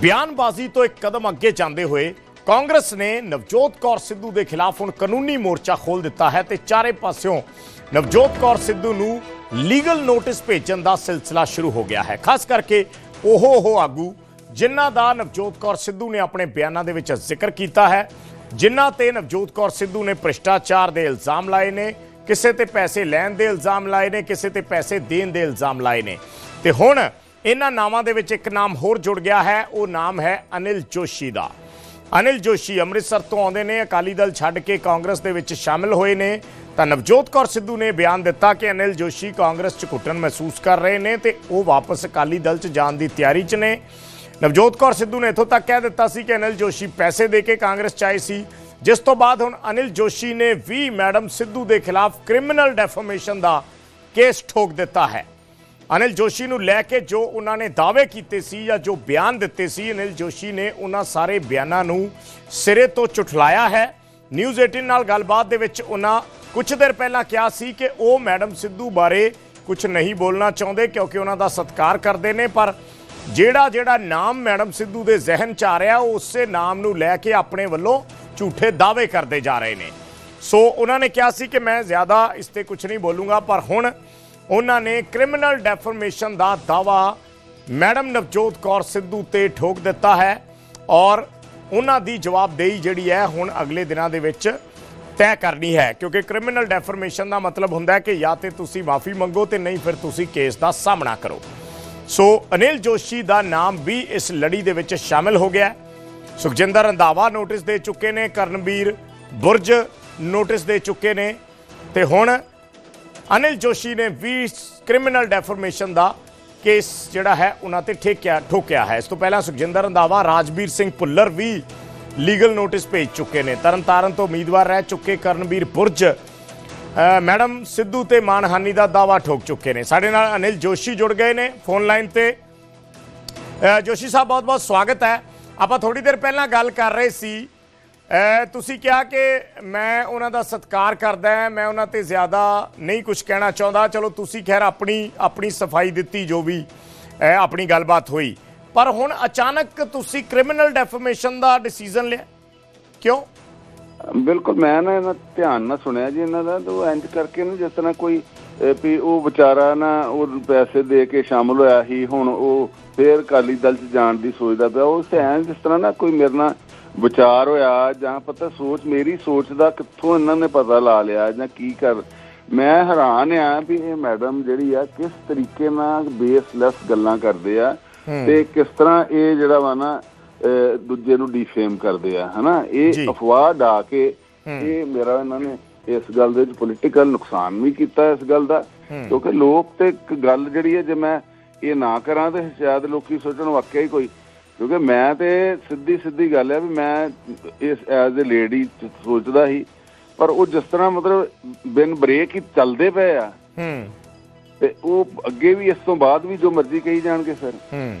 ਬਿਆਨਬਾਜ਼ੀ ਤੋਂ ਇੱਕ ਕਦਮ ਅੱਗੇ ਜਾਂਦੇ ਹੋਏ ਕਾਂਗਰਸ ਨੇ ਨਵਜੋਤ ਕੌਰ ਸਿੱਧੂ ਦੇ ਖਿਲਾਫ ਹੁਣ ਕਾਨੂੰਨੀ ਮੋਰਚਾ ਖੋਲ ਦਿੱਤਾ ਹੈ ਤੇ ਚਾਰੇ ਪਾਸਿਓਂ ਨਵਜੋਤ ਕੌਰ ਸਿੱਧੂ ਨੂੰ ਲੀਗਲ ਨੋਟਿਸ ਭੇਜਣ ਦਾ ਸਿਲਸਿਲਾ ਸ਼ੁਰੂ ਹੋ ਗਿਆ ਹੈ। ਖਾਸ ਕਰਕੇ ਉਹ ਉਹ ਆਗੂ ਜਿਨ੍ਹਾਂ ਦਾ ਨਵਜੋਤ ਕੌਰ ਸਿੱਧੂ ਨੇ ਆਪਣੇ ਬਿਆਨਾਂ ਦੇ ਵਿੱਚ ਜ਼ਿਕਰ ਕੀਤਾ ਹੈ, ਜਿਨ੍ਹਾਂ ਤੇ ਨਵਜੋਤ ਕੌਰ ਸਿੱਧੂ ਨੇ ਭ੍ਰਿਸ਼ਟਾਚਾਰ ਦੇ ਇਲਜ਼ਾਮ ਲਾਏ ਨੇ, ਕਿਸੇ ਤੇ ਪੈਸੇ ਲੈਣ ਦੇ ਇਲਜ਼ਾਮ ਲਾਏ ਨੇ, ਕਿਸੇ ਤੇ ਪੈਸੇ ਦੇਣ ਦੇ ਇਲਜ਼ਾਮ ਲਾਏ ਨੇ। ਤੇ ਹੁਣ ਇਹਨਾਂ ਨਾਵਾਂ ਦੇ ਵਿੱਚ ਇੱਕ ਨਾਮ ਹੋਰ ਜੁੜ ਗਿਆ ਹੈ, ਉਹ ਨਾਮ ਹੈ ਅਨਿਲ ਜੋਸ਼ੀ ਦਾ। ਅਨਿਲ ਜੋਸ਼ੀ ਅੰਮ੍ਰਿਤਸਰ ਤੋਂ ਆਉਂਦੇ ਨੇ, ਅਕਾਲੀ ਦਲ ਛੱਡ ਕੇ ਕਾਂਗਰਸ ਦੇ ਵਿੱਚ ਸ਼ਾਮਿਲ ਹੋਏ ਨੇ। ਤਾਂ ਨਵਜੋਤ ਕੌਰ ਸਿੱਧੂ ਨੇ ਬਿਆਨ ਦਿੱਤਾ ਕਿ ਅਨਿਲ ਜੋਸ਼ੀ ਕਾਂਗਰਸ 'ਚ ਘੁੱਟਣ ਮਹਿਸੂਸ ਕਰ ਰਹੇ ਨੇ ਤੇ ਉਹ ਵਾਪਸ ਅਕਾਲੀ ਦਲ 'ਚ ਜਾਣ ਦੀ ਤਿਆਰੀ 'ਚ ਨੇ। ਨਵਜੋਤ ਕੌਰ ਸਿੱਧੂ ਨੇ ਇੱਥੋਂ ਤੱਕ ਕਹਿ ਦਿੱਤਾ ਸੀ ਕਿ ਅਨਿਲ ਜੋਸ਼ੀ ਪੈਸੇ ਦੇ ਕੇ ਕਾਂਗਰਸ 'ਚ ਆਏ ਸੀ। ਜਿਸ ਤੋਂ ਬਾਅਦ ਹੁਣ ਅਨਿਲ ਜੋਸ਼ੀ ਨੇ ਵੀ ਮੈਡਮ ਸਿੱਧੂ ਦੇ ਖਿਲਾਫ ਕ੍ਰਿਮੀਨਲ ਡੈਫਾਮੇਸ਼ਨ ਦਾ ਕੇਸ ਠੋਕ ਦਿੱਤਾ ਹੈ। ਅਨਿਲ ਜੋਸ਼ੀ ਨੂੰ ਲੈ ਕੇ ਜੋ ਉਹਨਾਂ ਨੇ ਦਾਅਵੇ ਕੀਤੇ ਸੀ ਜਾਂ ਜੋ ਬਿਆਨ ਦਿੱਤੇ ਸੀ, ਅਨਿਲ ਜੋਸ਼ੀ ਨੇ ਉਹਨਾਂ ਸਾਰੇ ਬਿਆਨਾਂ ਨੂੰ ਸਿਰੇ ਤੋਂ ਝੁਠਲਾਇਆ ਹੈ। ਨਿਊਜ਼ 18 ਨਾਲ ਗੱਲਬਾਤ ਦੇ ਵਿੱਚ ਉਹਨਾਂ ਕੁਝ ਦੇਰ ਪਹਿਲਾਂ ਕਿਹਾ ਸੀ ਕਿ ਉਹ ਮੈਡਮ ਸਿੱਧੂ ਬਾਰੇ ਕੁਝ ਨਹੀਂ ਬੋਲਣਾ ਚਾਹੁੰਦੇ ਕਿਉਂਕਿ ਉਹਨਾਂ ਦਾ ਸਤਿਕਾਰ ਕਰਦੇ ਨੇ, ਪਰ ਜਿਹੜਾ ਜਿਹੜਾ ਨਾਮ ਮੈਡਮ ਸਿੱਧੂ ਦੇ ਜ਼ਿਹਨ 'ਚ ਆ ਰਿਹਾ, ਉਹ ਉਸੇ ਨਾਮ ਨੂੰ ਲੈ ਕੇ ਆਪਣੇ ਵੱਲੋਂ ਝੂਠੇ ਦਾਅਵੇ ਕਰਦੇ ਜਾ ਰਹੇ ਨੇ। ਸੋ ਉਹਨਾਂ ਨੇ ਕਿਹਾ ਸੀ ਕਿ ਮੈਂ ਜ਼ਿਆਦਾ ਇਸ ਤੇ ਕੁਝ ਨਹੀਂ ਬੋਲੂੰਗਾ, ਪਰ ਹੁਣ ਉਹਨਾਂ ਨੇ ਕ੍ਰਿਮੀਨਲ ਡੈਫਰਮੇਸ਼ਨ ਦਾ ਦਾਵਾ ਮੈਡਮ ਨਵਜੋਤ ਕੌਰ ਸਿੱਧੂ ਤੇ ਠੋਕ ਦਿੱਤਾ ਹੈ ਔਰ ਉਹਨਾਂ ਦੀ ਜਵਾਬਦੇਹੀ ਜਿਹੜੀ ਹੈ ਹੁਣ ਅਗਲੇ ਦਿਨਾਂ ਦੇ ਵਿੱਚ ਤੈਅ ਕਰਨੀ ਹੈ, ਕਿਉਂਕਿ ਕ੍ਰਿਮੀਨਲ ਡੈਫਰਮੇਸ਼ਨ ਦਾ ਮਤਲਬ ਹੁੰਦਾ ਹੈ ਕਿ ਜਾਂ ਤੇ ਤੁਸੀਂ ਮਾਫੀ ਮੰਗੋ ਤੇ ਨਹੀਂ ਫਿਰ ਤੁਸੀਂ ਕੇਸ ਦਾ ਸਾਹਮਣਾ ਕਰੋ। ਸੋ ਅਨਿਲ ਜੋਸ਼ੀ ਦਾ ਨਾਮ ਵੀ ਇਸ ਲੜੀ ਦੇ ਵਿੱਚ ਸ਼ਾਮਿਲ ਹੋ ਗਿਆ ਸੁਖਜਿੰਦਰ ਰੰਧਾਵਾ ਨੋਟਿਸ ਦੇ ਚੁੱਕੇ ਨੇ ਕਰਨਵੀਰ ਬੁਰਜ ਨੋਟਿਸ ਦੇ ਚੁੱਕੇ ਨੇ ਤੇ ਹੁਣ ਅਨਿਲ ਜੋਸ਼ੀ ਨੇ ਵੀ ਕ੍ਰਿਮੀਨਲ ਡੈਫਰਮੇਸ਼ਨ ਦਾ ਕੇਸ ਜਿਹੜਾ ਹੈ, ਉਹਨਾਂ ਤੇ ਠੇਕਿਆ, ਠੋਕਿਆ ਹੈ। ਇਸ ਤੋਂ ਪਹਿਲਾਂ ਸੁਖਜਿੰਦਰ ਰੰਧਾਵਾ, ਰਾਜਵੀਰ ਸਿੰਘ ਭੁੱਲਰ ਵੀ ਲੀਗਲ ਨੋਟਿਸ ਭੇਜ ਚੁੱਕੇ ਨੇ। ਤਰਨਤਾਰਨ ਤੋਂ ਉਮੀਦਵਾਰ ਰਹਿ ਚੁੱਕੇ ਕਰਨਵੀਰ ਬੁਰਜ। ਮੈਡਮ ਸਿੱਧੂ ਤੇ ਮਾਨਹਾਨੀ ਦਾ ਦਾਵਾ ਠੋਕ ਚੁੱਕੇ ਨੇ। ਸਾਡੇ ਨਾਲ ਅਨਿਲ ਜੋਸ਼ੀ ਜੁੜ ਗਏ ਨੇ ਫੋਨ ਲਾਈਨ ਤੇ। ਜੋਸ਼ੀ ਸਾਹਿਬ ਬਹੁਤ ਬਹੁਤ ਸਵਾਗਤ ਹੈ। ਆਪਾਂ ਥੋੜੀ ਦੇਰ ਪਹਿਲਾਂ ਗੱਲ ਕਰ ਰਹੇ ਸੀ ਤੁਸੀਂ ਕਿਹਾ ਕਿ ਮੈਂ ਉਹਨਾਂ ਦਾ ਸਤਿਕਾਰ ਕਰਦਾ ਮੈਂ ਉਹਨਾਂ ਤੇ ਜ਼ਿਆਦਾ ਨਹੀਂ ਕੁਝ ਕਹਿਣਾ ਚਾਹੁੰਦਾ। ਚਲੋ, ਤੁਸੀਂ ਖੈਰ ਆਪਣੀ ਆਪਣੀ ਸਫ਼ਾਈ ਦਿੱਤੀ, ਜੋ ਵੀ ਆਪਣੀ ਗੱਲਬਾਤ ਹੋਈ। ਪਰ ਹੁਣ ਅਚਾਨਕ ਤੁਸੀਂ ਕ੍ਰਿਮੀਨਲ ਡੈਫਰਮੇਸ਼ਨ ਦਾ ਡਿਸੀਜਨ ਲਿਆ? ਕਿਉਂ? ਬਿਲਕੁਲ, ਮੈਂ ਨਾ ਇਹਨਾਂ ਧਿਆਨ ਨਾਲ ਸੁਣਿਆ ਜੀ ਇਹਨਾਂ ਦਾ ਉਹ ਇੰਜ ਕਰਕੇ ਨਾ ਜਿਸ ਤਰ੍ਹਾਂ ਕੋਈ ਵੀ ਉਹ ਵਿਚਾਰਾ ਨਾ ਉਹ ਪੈਸੇ ਦੇ ਕੇ ਸ਼ਾਮਲ ਹੋਇਆ ਸੀ, ਹੁਣ ਉਹ ਫੇਰ ਅਕਾਲੀ ਦਲ ਚ ਜਾਣ ਦੀ ਸੋਚਦਾ ਪਿਆ। ਉਹ ਐਂ ਜਿਸ ਤਰ੍ਹਾਂ ਨਾ ਕੋਈ ਮੇਰੇ ਨਾਲ ਵਿਚਾਰ ਹੋਇਆ ਜਾਂ ਪਤਾ ਸੋਚ ਮੇਰੀ ਸੋਚ ਦਾ ਕਿੱਥੋਂ ਇਹਨਾਂ ਨੇ ਪਤਾ ਲਾ ਲਿਆ ਜਾਂ ਕੀ ਕਰ ਮੈਂ ਹੈਰਾਨ ਆ ਵੀ ਇਹ ਮੈਡਮ ਜਿਹੜੀ ਆ ਕਿਸ ਤਰੀਕੇ ਨਾਲ ਬੇਸਲੈਸ ਗੱਲਾਂ ਕਰਦੇ ਆ ਤੇ ਕਿਸ ਤਰ੍ਹਾਂ ਇਹ ਜਿਹੜਾ ਵਾ ਨਾ ਦੂਜੇ ਨੂੰ ਡੀਫੇਮ ਕਰਦੇ ਆ ਹਨਾ। ਇਹ ਅਫਵਾਹ ਡਾ ਕੇ ਇਹ ਮੇਰਾ ਇਹਨਾਂ ਨੇ ਇਸ ਗੱਲ ਦੇ ਵਿੱਚ ਪੋਲੀਟੀਕਲ ਨੁਕਸਾਨ ਵੀ ਕੀਤਾ ਇਸ ਗੱਲ ਦਾ। ਕਿਉਂਕਿ ਲੋਕ ਤੇ ਇੱਕ ਗੱਲ ਜਿਹੜੀ ਹੈ ਜੇ ਮੈਂ ਇਹ ਨਾ ਕਰਾਂ ਤੇ ਸ਼ਾਇਦ ਲੋਕੀ ਸੋਚਣ ਵਾਕਿਆ ਹੀ ਕੋਈ ਕਿਉਂਕਿ ਮੈਂ ਤੇ ਸਿੱਧੀ ਸਿੱਧੀ ਗੱਲ ਹੈ ਵੀ ਮੈਂ ਇਸ ਐਜ਼ ਅ ਲੇਡੀ ਸੋਚਦਾ ਸੀ ਪਰ ਉਹ ਜਿਸ ਤਰ੍ਹਾਂ ਮਤਲਬ ਬਿਨ ਬ੍ਰੇਕ ਹੀ ਚੱਲਦੇ ਪਏ ਆ। ਹੂੰ। ਤੇ ਉਹ ਅੱਗੇ ਵੀ ਇਸ ਤੋਂ ਬਾਅਦ ਵੀ ਜੋ ਮਰਜ਼ੀ ਕਹੀ ਜਾਣਗੇ ਹੂੰ।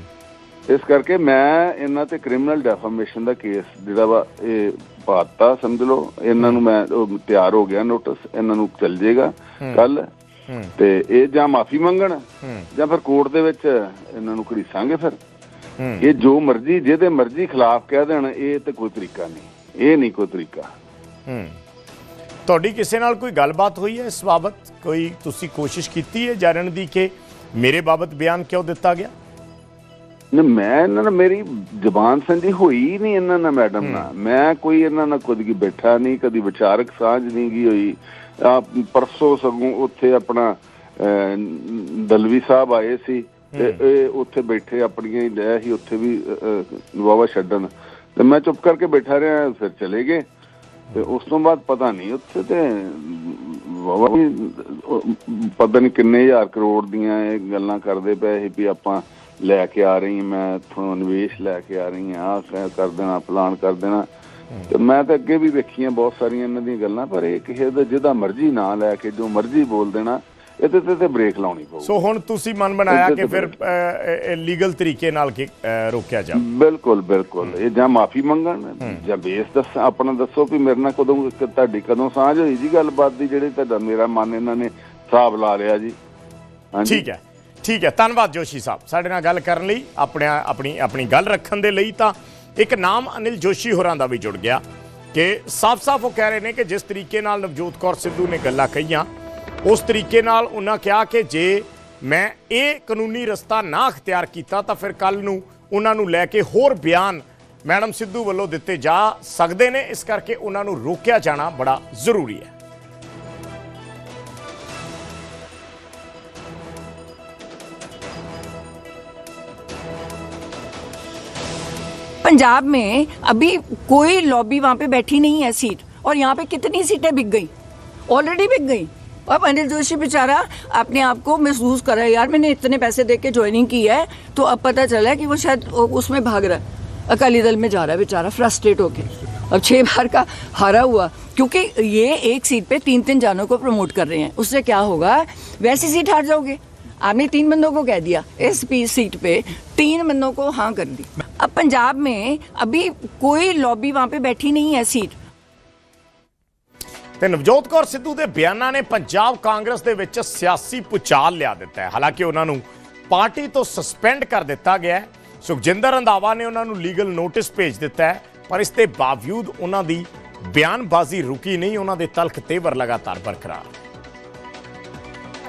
ਇਸ ਕਰਕੇ ਮੈਂ ਇਹਨਾਂ ਤੇ ਕ੍ਰਿਮੀਨਲ ਡੈਫਾਮੇਸ਼ਨ ਦਾ ਕੇਸ ਜਿਹੜਾ ਵਾ ਇਹ ਪਾਤਾ ਸਮਝ ਲਓ। ਇਹਨਾਂ ਨੂੰ ਮੈਂ ਤਿਆਰ ਹੋ ਗਿਆ ਨੋਟਿਸ ਇਹਨਾਂ ਨੂੰ ਚੱਲ ਜਾਏਗਾ ਕੱਲ। ਤੇ ਇਹ ਜਾਂ ਮਾਫੀ ਮੰਗਣ। ਜਾਂ ਫਿਰ ਕੋਰਟ ਦੇ ਵਿੱਚ ਇਹਨਾਂ ਨੂੰ ਘੜੀਸਾਂਗੇ ਫਿਰ। ਇਹ ਜੋ ਮਰਜ਼ੀ ਜਿਹਦੇ ਮਰਜ਼ੀ ਖਿਲਾਫ ਕਹਿ ਦੇਣ ਇਹ ਤੇ ਕੋਈ ਤਰੀਕਾ ਨਹੀਂ। ਇਹ ਨਹੀਂ ਕੋਈ ਤਰੀਕਾ। ਹੂੰ। ਤੁਹਾਡੀ ਕਿਸੇ ਨਾਲ ਕੋਈ ਗੱਲਬਾਤ ਹੋਈ ਹੈ ਇਸ ਬਾਬਤ? ਕੋਈ ਤੁਸੀਂ ਕੋਸ਼ਿਸ਼ ਕੀਤੀ ਹੈ ਜਾਣਨ ਦੀ ਕਿ ਮੇਰੇ ਬਾਬਤ ਬਿਆਨ ਕਿਉਂ ਦਿੱਤਾ ਗਿਆ? ਨਾ ਮੈਂ ਇਹਨਾਂ ਨਾਲ ਮੇਰੀ ਜ਼ਬਾਨ ਸੰਜੀ ਹੋਈ ਨਹੀਂ ਇਹਨਾਂ ਨਾਲ ਮੈਡਮ ਨਾਲ। ਮੈਂ ਕੋਈ ਇਹਨਾਂ ਨਾਲ ਕਦੀ ਬੈਠਾ ਨਹੀਂ ਕਦੀ ਵਿਚਾਰਕ ਸਾਂਝ ਨਹੀਂ ਗਈ ਹੋਈ। ਆ ਪਰਸੋਂ ਸਗੋਂ ਉੱਥੇ ਆਪਣਾ ਦਲਵੀ ਸਾਹਿਬ ਆਏ ਸੀ। ਤੇ ਇਹ ਉੱਥੇ ਬੈਠੇ ਆਪਣੀਆਂ ਹੀ ਲੈ ਸੀ ਉੱਥੇ ਵੀ ਵਾਵਾ ਛੱਡਣ। ਤੇ ਮੈਂ ਚੁੱਪ ਕਰਕੇ ਬੈਠਾ ਰਿਹਾ ਫਿਰ ਚਲੇ ਗਏ। ਤੇ ਉਸ ਤੋਂ ਬਾਅਦ ਪਤਾ ਨਹੀਂ ਉੱਥੇ ਤੇ ਵਾਵਾ ਪਤਾ ਨਹੀਂ ਕਿੰਨੇ ਹਜ਼ਾਰ ਕਰੋੜ ਦੀਆਂ ਇਹ ਗੱਲਾਂ ਕਰਦੇ ਪਏ ਸੀ ਵੀ ਆਪਾਂ ਲੈ ਕੇ ਆ ਰਹੀ ਮੈਂ ਇੱਥੋਂ ਨਿਵੇਸ਼ ਲੈ ਕੇ ਆ ਰਹੀ ਹਾਂ ਆਹ ਕਰ ਦੇਣਾ ਪਲਾਨ ਕਰ ਦੇਣਾ। ਤੇ ਮੈਂ ਤਾਂ ਅੱਗੇ ਵੀ ਵੇਖੀਆਂ ਬਹੁਤ ਸਾਰੀਆਂ ਇਹਨਾਂ ਦੀਆਂ ਗੱਲਾਂ ਪਰ ਇਹ ਕਿਸੇ ਦਾ ਜਿਹਦਾ ਮਰਜ਼ੀ ਨਾਂ ਲੈ ਕੇ ਜੋ ਮਰਜ਼ੀ ਬੋਲ ਦੇਣਾ ਇਹਦੇ ਤੇ ਤੇ ਬ੍ਰੇਕ ਲਾਉਣੀ ਪਊ। ਸੋ ਹੁਣ ਤੁਸੀਂ ਮਨ ਬਣਾਇਆ ਕਿ ਫਿਰ ਲੀਗਲ ਤਰੀਕੇ ਨਾਲ ਕਿ ਰੋਕਿਆ ਜਾ ਬਿਲਕੁਲ ਬਿਲਕੁਲ। ਇਹ ਜਾਂ ਮਾਫੀ ਮੰਗਣ ਜਾਂ ਬੇਸ ਦੱਸ ਆਪਣਾ ਦੱਸੋ ਵੀ ਮੇਰੇ ਨਾਲ ਕਦੋਂ ਕਿ ਤੁਹਾਡੀ ਕਦੋਂ ਸਾਂਝ ਹੋਈ ਜੀ ਗੱਲਬਾਤ ਦੀ ਜਿਹੜੀ ਤੁਹਾਡਾ ਮੇਰਾ ਮਨ ਇਹਨਾਂ ਨੇ ਹਿਸਾਬ ਲਾ ਲਿਆ ਜੀ। ਹਾਂਜੀ। ਠੀਕ ਹੈ ਠੀਕ ਹੈ। ਧੰਨਵਾਦ ਜੋਸ਼ੀ ਸਾਹਿਬ। ਸਾਡੇ ਨਾਲ ਗੱਲ ਕਰਨ ਲਈ ਆਪਣੇ ਆਪਣੀ ਆਪਣੀ ਗੱਲ ਰੱਖਣ ਦੇ ਲਈ ਤਾਂ ਇੱਕ ਨਾਮ ਅਨਿਲ ਜੋਸ਼ੀ ਹੋਰਾਂ ਦਾ ਵੀ ਜੁੜ ਗਿਆ ਕਿ ਸਾਫ਼-ਸਾਫ਼ ਉਹ ਕਹਿ ਰਹੇ ਨੇ ਕਿ ਜਿਸ ਤਰੀਕੇ ਨਾਲ ਨਵਜੋਤ ਕੌਰ ਸਿੱਧੂ ਨੇ ਗੱਲਾਂ ਕਹੀਆਂ ਉਸ ਤਰੀਕੇ ਨਾਲ ਉਹਨਾਂ ਕਿਹਾ ਕਿ ਜੇ ਮੈਂ ਇਹ ਕਾਨੂੰਨੀ ਰਸਤਾ ਨਾ ਅਖਤਿਆਰ ਕੀਤਾ ਤਾਂ ਫਿਰ ਕੱਲ ਨੂੰ ਉਹਨਾਂ ਨੂੰ ਲੈ ਕੇ ਹੋਰ ਬਿਆਨ ਮੈਡਮ ਸਿੱਧੂ ਵੱਲੋਂ ਦਿੱਤੇ ਜਾ ਸਕਦੇ ਨੇ ਇਸ ਕਰਕੇ ਉਹਨਾਂ ਨੂੰ ਰੋਕਿਆ ਜਾਣਾ ਬੜਾ ਜ਼ਰੂਰੀ ਹੈ पंजाब में अभी कोई लॉबी वहां पे बैठी नहीं है सीट और यहाँ पे कितनी सीटें बिक गई ऑलरेडी बिक गई अब अनिल जोशी बेचारा अपने आप को महसूस कर रहा है, यार, मैंने इतने पैसे दे के ज्वाइनिंग की है तो अब पता चला है कि वो शायद उसमें भाग रहा है। अकाली दल में जा रहा है बेचारा फ्रस्ट्रेट होके। अब छः बार का हारा हुआ, क्योंकि ये एक सीट पे तीन तीन जानों को प्रमोट कर रहे हैं। उससे क्या होगा? वैसी सीट हार जाओगे। आपने तीन बंदों को कह दिया, इस पी सीट पे तीन बंदों को हाँ कर दी। अब पंजाब में अभी कोई लॉबी वहाँ पे बैठी नहीं है सीट ਤੇ ਨਵਜੋਤ ਕੌਰ ਸਿੱਧੂ ਦੇ ਬਿਆਨਾਂ ਨੇ ਪੰਜਾਬ ਕਾਂਗਰਸ ਦੇ ਵਿੱਚ ਸਿਆਸੀ ਪੁਚਾਲ ਲਿਆ ਦਿੱਤਾ ਹੈ। ਹਾਲਾਂਕਿ ਉਹਨਾਂ ਨੂੰ ਪਾਰਟੀ ਤੋਂ ਸਸਪੈਂਡ ਕਰ ਦਿੱਤਾ ਗਿਆ ਹੈ। ਸੁਖਜਿੰਦਰ ਰੰਧਾਵਾ ਨੇ ਉਹਨਾਂ ਨੂੰ ਲੀਗਲ ਨੋਟਿਸ ਭੇਜ ਦਿੱਤਾ ਹੈ ਪਰ ਇਸ ਦੇ ਬਾਵਜੂਦ ਉਹਨਾਂ ਦੀ ਬਿਆਨਬਾਜ਼ੀ ਰੁਕੀ ਨਹੀਂ ਉਹਨਾਂ ਦੇ ਤਲਖ ਤੇਵਰ ਲਗਾਤਾਰ ਬਰਕਰਾਰ।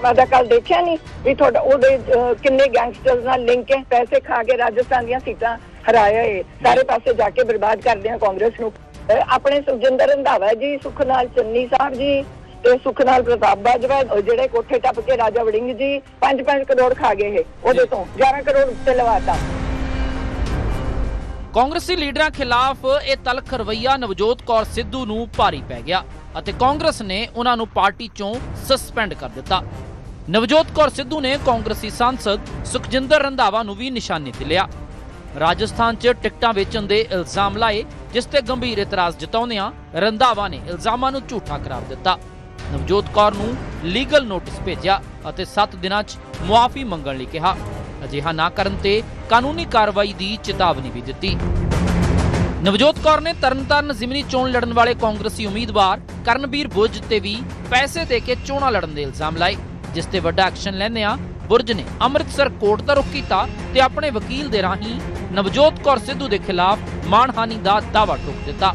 ਮੈਂ ਤਾਂ ਕੱਲ ਦੇਖਿਆ ਨਹੀਂ ਵੀ ਤੁਹਾਡਾ ਉਹਦੇ ਕਿੰਨੇ ਗੈਂਗਸਟਰਸ ਨਾਲ ਲਿੰਕ ਹੈ। ਪੈਸੇ ਖਾ ਕੇ ਰਾਜਸਥਾਨ ਦੀਆਂ ਸੀਟਾਂ ਹਰਾਇਆ ਏ। ਸਾਰੇ ਪਾਸੇ ਜਾ ਕੇ ਬਰਬਾਦ ਕਰਦੇ ਆ ਕਾਂਗਰਸ ਨੂੰ। ਆਪਣੇ ਸੁਖਜਿੰਦਰ ਰੰਧਾਵਾ ਜੀ ਸੁਖਨਾਲ ਚੰਨੀ ਸਾਹਿਬ ਜੀ ਤੇ ਸੁਖਨਾਲ ਪ੍ਰਤਾਪ ਬਾਜਵਾ ਜਿਹੜੇ ਕੋਠੇ ਟੱਪ ਕੇ ਰਾਜਾ ਵੜਿੰਗ ਜੀ 5-5 ਕਰੋੜ ਖਾ ਗਏ ਇਹ ਉਹਦੇ ਤੋਂ 11 ਕਰੋੜ ਉੱਤੇ ਲਵਾਤਾ। ਕਾਂਗਰਸੀ ਲੀਡਰਾਂ ਖਿਲਾਫ ਇਹ ਤਲਖ ਰਵਈਆ ਨਵਜੋਤ ਕੌਰ ਸਿੱਧੂ ਨੂੰ ਭਾਰੀ ਪੈ ਗਿਆ ਅਤੇ ਕਾਂਗਰਸ ਨੇ ਉਹਨਾਂ ਨੂੰ ਪਾਰਟੀ ਚੋਂ ਸਸਪੈਂਡ ਕਰ ਦਿੱਤਾ। ਨਵਜੋਤ ਕੌਰ ਸਿੱਧੂ ਨੇ ਕਾਂਗਰਸੀ ਸਾਂਸਦ ਸੁਖਜਿੰਦਰ ਰੰਧਾਵਾ ਨੂੰ ਵੀ ਨਿਸ਼ਾਨੇ ਤੇ ਲਿਆ। ਰਾਜਸਥਾਨ 'ਚ ਟਿਕਟਾਂ ਵੇਚਣ ਦੇ ਇਲਜ਼ਾਮ ਲਾਏ, ਜਿਸ ਤੇ ਗੰਭੀਰ ਇਤਰਾਜ਼ ਜਤਾਉਂਦਿਆਂ ਰੰਧਾਵਾ ਨੇ ਇਲਜ਼ਾਮਾਂ ਨੂੰ ਝੂਠਾ ਕਰਾਰ ਦਿੱਤਾ। ਨਵਜੋਤ ਕੌਰ ਨੂੰ ਲੀਗਲ ਨੋਟਿਸ ਭੇਜਿਆ ਅਤੇ 7 ਦਿਨਾਂ 'ਚ ਮੁਆਫੀ ਮੰਗਣ ਲਈ ਕਿਹਾ। ਅਜਿਹਾ ਨਾ ਕਰਨ ਤੇ ਕਾਨੂੰਨੀ ਕਾਰਵਾਈ ਦੀ ਚੇਤਾਵਨੀ ਵੀ ਦਿੱਤੀ। ਨਵਜੋਤ ਕੌਰ ਨੇ ਤਰਨਤਾਰਨ ਜ਼ਿਮਨੀ ਚੋਣ ਲੜਨ ਵਾਲੇ ਕਾਂਗਰਸੀ ਉਮੀਦਵਾਰ ਕਰਨਵੀਰ ਬੁਰਜ ਤੇ ਵੀ ਪੈਸੇ ਦੇ ਕੇ ਚੋਣਾਂ ਲੜਨ ਦੇ ਇਲਜ਼ਾਮ ਲਾਏ, ਜਿਸ ਤੇ ਵੱਡਾ ਐਕਸ਼ਨ ਲੈਂਦਿਆਂ ਬੁਰਜ ਨੇ ਅੰਮ੍ਰਿਤਸਰ ਕੋਰਟ ਦਾ ਰੁਖ ਕੀਤਾ ਤੇ ਆਪਣੇ ਵਕੀਲ ਦੇ ਰਾਹੀਂ ਨਵਜੋਤ ਕੌਰ ਸਿੱਧੂ ਦੇ ਖਿਲਾਫ ਮਾਣਹਾਨੀ ਦਾ ਦਾਅਵਾ ਠੋਕ ਦਿੱਤਾ।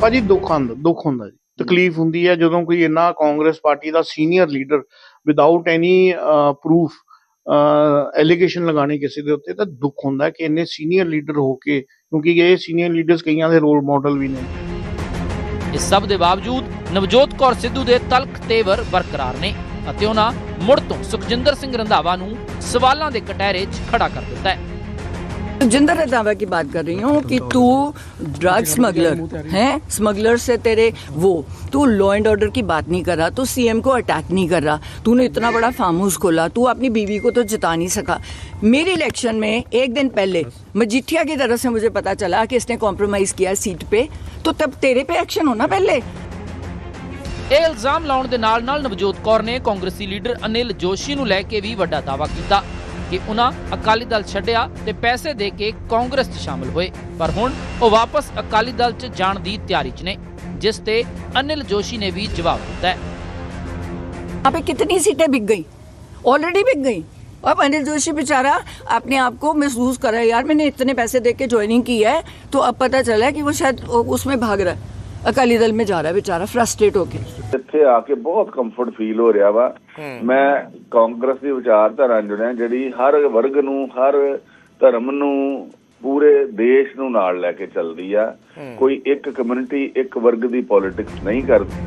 ਭਾਜੀ ਦੁੱਖ ਆਂਦਾ ਦੁੱਖ ਹੁੰਦਾ ਜੀ। ਤਕਲੀਫ ਹੁੰਦੀ ਹੈ ਜਦੋਂ ਕੋਈ ਇੰਨਾ ਕਾਂਗਰਸ ਪਾਰਟੀ ਦਾ senior leader without any proof allegation ਲਗਾਣੇ ਕਿਸੇ ਦੇ ਉੱਤੇ ਤਾਂ ਦੁੱਖ ਹੁੰਦਾ ਕਿ ਇੰਨੇ ਸੀਨੀਅਰ ਲੀਡਰ ਹੋ ਕੇ ਕਿਉਂਕਿ ਇਹ ਸੀਨੀਅਰ ਲੀਡਰਸ ਕਈਆਂ ਦੇ ਰੋਲ ਮਾਡਲ ਵੀ ਨੇ। ਇਸ ਸਭ ਦੇ ਬਾਵਜੂਦ ਨਵਜੋਤ ਕੌਰ ਸਿੱਧੂ ਦੇ ਤਲਖ ਤੇਵਰ ਬਰਕਰਾਰ ਨੇ ਅਤੇ ਉਹਨਾਂ ਮੁੜ ਤੋਂ ਸੁਖਜਿੰਦਰ ਸਿੰਘ ਰੰਧਾਵਾ ਨੂੰ ਸਵਾਲਾਂ ਦੇ ਕਟਹਿਰੇ 'ਚ ਖੜਾ ਕਰ ਦਿੱਤਾ ਹੈ। जिंदर रंधावा की बात कर रही हूँ कि तू ड्रग स्मगलर है स्मगलर से तेरे वो तू लॉ एंड ऑर्डर की बात नहीं कर रहा तू सीएम को अटैक नहीं कर रहा तूने इतना बड़ा फार्म हाउस खोला तू अपनी बीवी को तो जिता नहीं सका मेरे इलेक्शन में एक दिन पहले मजीठिया की तरफ से मुझे पता चला कि इसने कॉम्प्रोमाइज किया सीट पे तो तब तेरे पे एक्शन होना पहले ਇਹ ਇਲਜ਼ਾਮ ਲਾਉਣ ਦੇ ਨਾਲ ਨਾਲ ਨਵਜੋਤ ਕੌਰ ਨੇ ਕਾਂਗਰਸੀ ਲੀਡਰ ਅਨਿਲ ਜੋਸ਼ੀ ਨੂੰ ਲੈ ਕੇ ਵੀ ਵੱਡਾ ਦਾਅਵਾ ਕੀਤਾ ਕਿ ਉਹਨਾਂ ਅਕਾਲੀ ਦਲ ਛੱਡਿਆ ਤੇ ਪੈਸੇ ਦੇ ਕੇ ਕਾਂਗਰਸ 'ਚ ਸ਼ਾਮਲ ਹੋਏ ਪਰ ਹੁਣ ਉਹ ਵਾਪਸ ਅਕਾਲੀ ਦਲ 'ਚ ਜਾਣ ਦੀ ਤਿਆਰੀ 'ਚ ਨੇ ਜਿਸ ਤੇ ਅਨਿਲ ਜੋਸ਼ੀ ਨੇ ਵੀ ਜਵਾਬ ਦਿੱਤਾ ਹੈ यहाँ पे कितनी सीटें बिक गई ऑलरेडी बिक गई अब अनिल जोशी बेचारा अपने आप को महसूस कर रहा है यार मैंने इतने पैसे दे के ज्वाइनिंग की है तो अब पता चला है कि वो शायद उसमें भाग रहा है अकाली दल में जा रहा है बेचारा फ्रस्ट्रेट होके ਇੱਥੇ ਆ ਕੇ ਬਹੁਤ ਕੰਫਰਟ ਫੀਲ ਹੋ ਰਿਹਾ ਵਾ ਮੈਂ ਕਾਂਗਰਸ ਦੀ ਵਿਚਾਰਧਾਰਾ ਜੁੜਿਆ ਜਿਹੜੀ ਹਰ ਵਰਗ ਨੂੰ ਹਰ ਧਰਮ ਨੂੰ ਪੂਰੇ ਦੇਸ਼ ਨੂੰ ਨਾਲ ਲੈ ਕੇ ਚੱਲਦੀ ਆ। ਕੋਈ ਇੱਕ ਕਮਿਊਨਿਟੀ ਇੱਕ ਵਰਗ ਦੀ ਪੋਲਿਟਿਕਸ ਨਹੀਂ ਕਰਦੀ।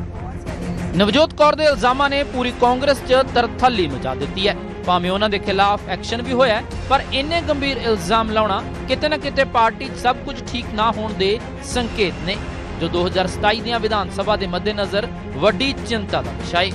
ਨਵਜੋਤ ਕੌਰ ਦੇ ਇਲਜ਼ਾਮਾਂ ਨੇ ਪੂਰੀ ਕਾਂਗਰਸ 'ਚ ਤਰਥੱਲੀ ਮਚਾ ਦਿੱਤੀ ਹੈ। ਭਾਵੇਂ ਉਹਨਾਂ ਦੇ ਖਿਲਾਫ ਐਕਸ਼ਨ ਵੀ ਹੋਇਆ ਪਰ ਇੰਨੇ ਗੰਭੀਰ ਇਲਜ਼ਾਮ ਲਾਉਣਾ ਕਿਤੇ ਨਾ ਕਿਤੇ ਪਾਰਟੀ 'ਚ ਸਭ ਕੁਝ ਠੀਕ ਨਾ ਹੋਣ ਦੇ ਸੰਕੇਤ ਨੇ ਜੋ 2027 ਦੀਆਂ ਵਿਧਾਨ ਸਭਾ ਦੇ ਮੱਦੇਨਜ਼ਰ ਵੱਡੀ ਚਿੰਤਾ ਦਾ ਵਿਸ਼ਾ ਹੈ